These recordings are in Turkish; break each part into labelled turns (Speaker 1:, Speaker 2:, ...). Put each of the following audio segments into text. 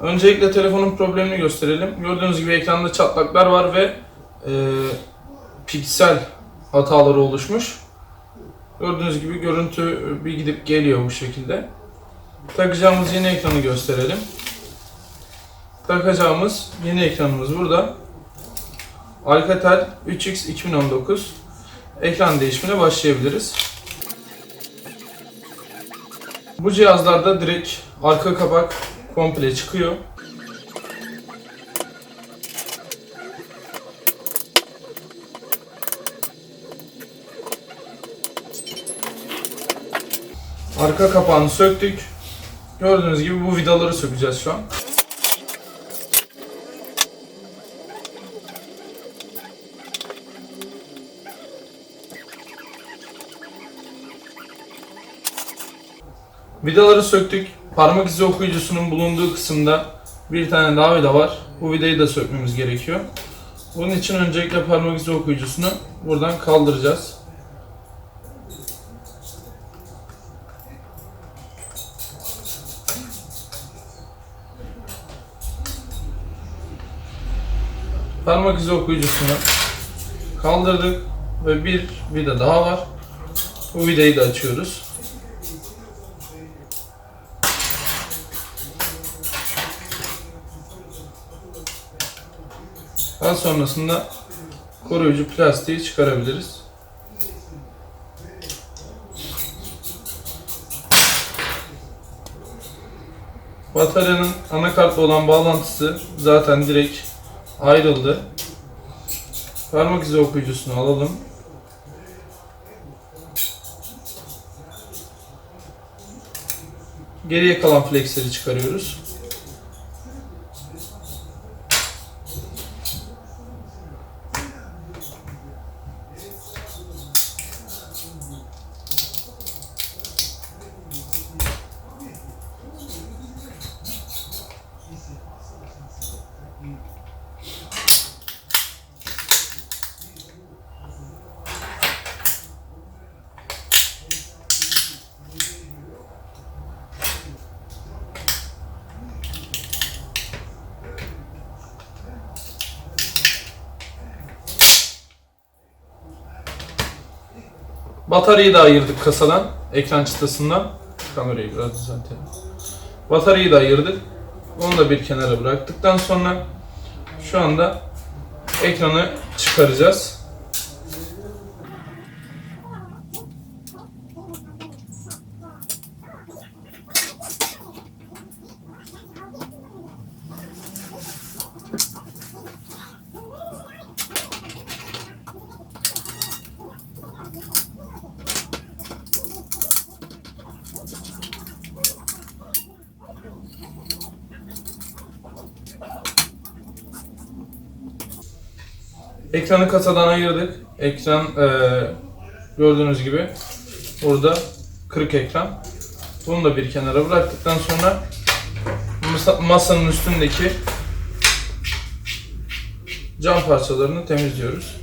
Speaker 1: Öncelikle telefonun problemini gösterelim. Gördüğünüz gibi ekranda çatlaklar var ve e, piksel hataları oluşmuş. Gördüğünüz gibi görüntü bir gidip geliyor bu şekilde. Takacağımız yeni ekranı gösterelim. Takacağımız yeni ekranımız burada. Alcatel 3X 2019. Ekran değişimine başlayabiliriz. Bu cihazlarda direkt arka kapak komple çıkıyor. Arka kapağını söktük. Gördüğünüz gibi bu vidaları sökeceğiz şu an. Vidaları söktük. Parmak izi okuyucusunun bulunduğu kısımda bir tane daha vida var. Bu vidayı da sökmemiz gerekiyor. Bunun için öncelikle parmak izi okuyucusunu buradan kaldıracağız. Parmak izi okuyucusunu kaldırdık ve bir vida daha var. Bu vidayı da açıyoruz. Daha sonrasında koruyucu plastiği çıkarabiliriz. Bataryanın anakartla olan bağlantısı zaten direkt ayrıldı. Parmak izi okuyucusunu alalım. Geriye kalan flexleri çıkarıyoruz. Bataryayı da ayırdık kasadan, ekran çıtasından. Kamerayı biraz düzeltelim. Bataryayı da ayırdık. Onu da bir kenara bıraktıktan sonra şu anda ekranı çıkaracağız. Ekranı kasadan ayırdık. Ekran eee, gördüğünüz gibi burada kırık ekran. Bunu da bir kenara bıraktıktan sonra masa- masanın üstündeki cam parçalarını temizliyoruz.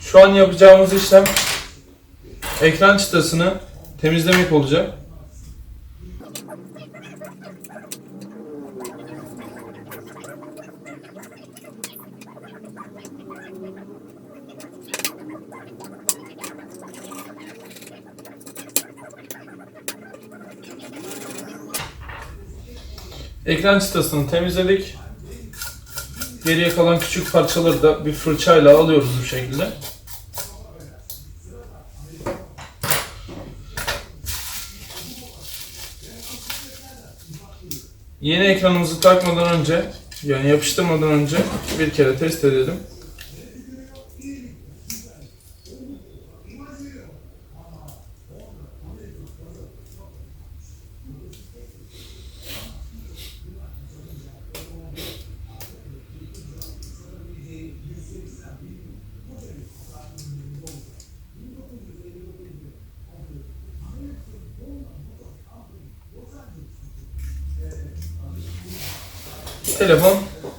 Speaker 1: Şu an yapacağımız işlem ekran çıtasını temizlemek olacak. Ekran çıtasını temizledik. Geriye kalan küçük parçaları da bir fırçayla alıyoruz bu şekilde. Yeni ekranımızı takmadan önce, yani yapıştırmadan önce bir kere test edelim. Telefon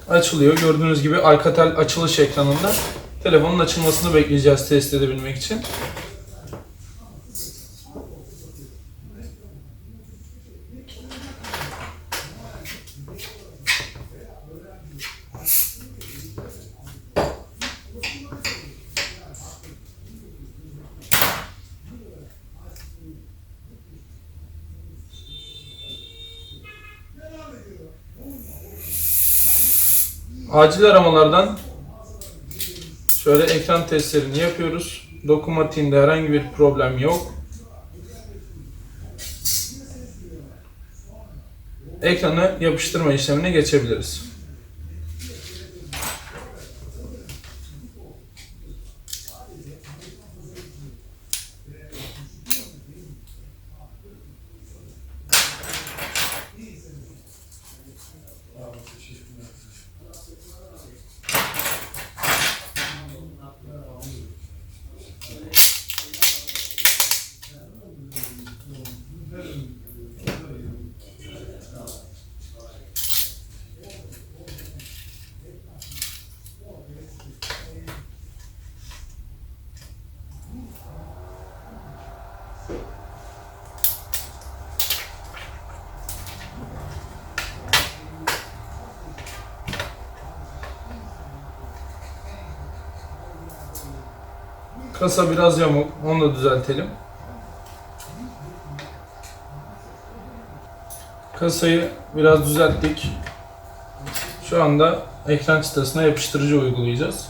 Speaker 1: açılıyor. Gördüğünüz gibi Alcatel açılış ekranında Telefonun açılmasını bekleyeceğiz test edebilmek için. Acil aramalardan şöyle ekran testlerini yapıyoruz. Dokunmatiğinde herhangi bir problem yok. Ekranı yapıştırma işlemine geçebiliriz. Kasa biraz yamuk. Onu da düzeltelim. Kasayı biraz düzelttik. Şu anda ekran çıtasına yapıştırıcı uygulayacağız.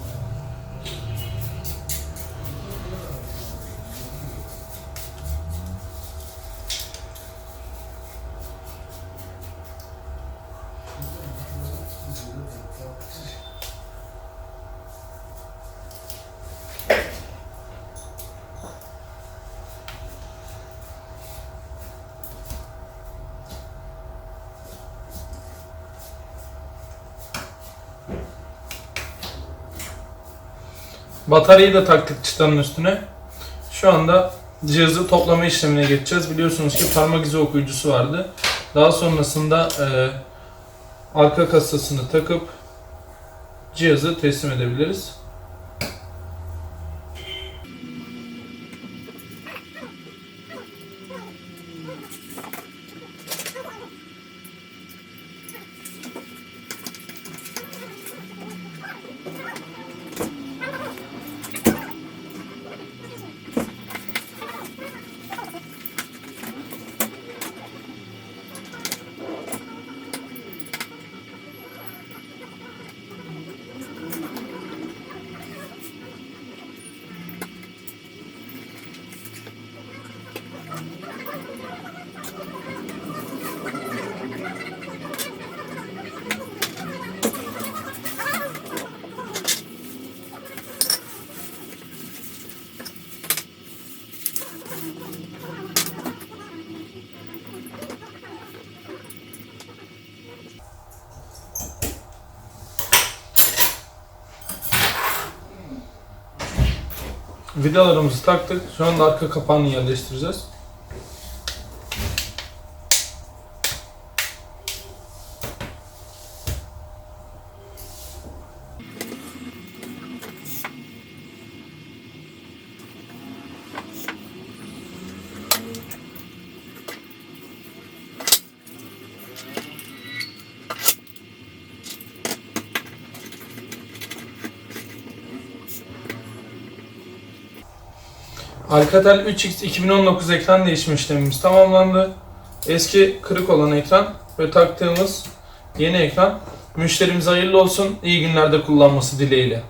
Speaker 1: Bataryayı da taktık çıtanın üstüne. Şu anda cihazı toplama işlemine geçeceğiz. Biliyorsunuz ki parmak izi okuyucusu vardı. Daha sonrasında e, arka kasasını takıp cihazı teslim edebiliriz. Vidalarımızı taktık. Şu anda arka kapağını yerleştireceğiz. Alcatel 3X 2019 ekran değişimi işlemimiz tamamlandı. Eski kırık olan ekran ve taktığımız yeni ekran. Müşterimize hayırlı olsun. İyi günlerde kullanması dileğiyle.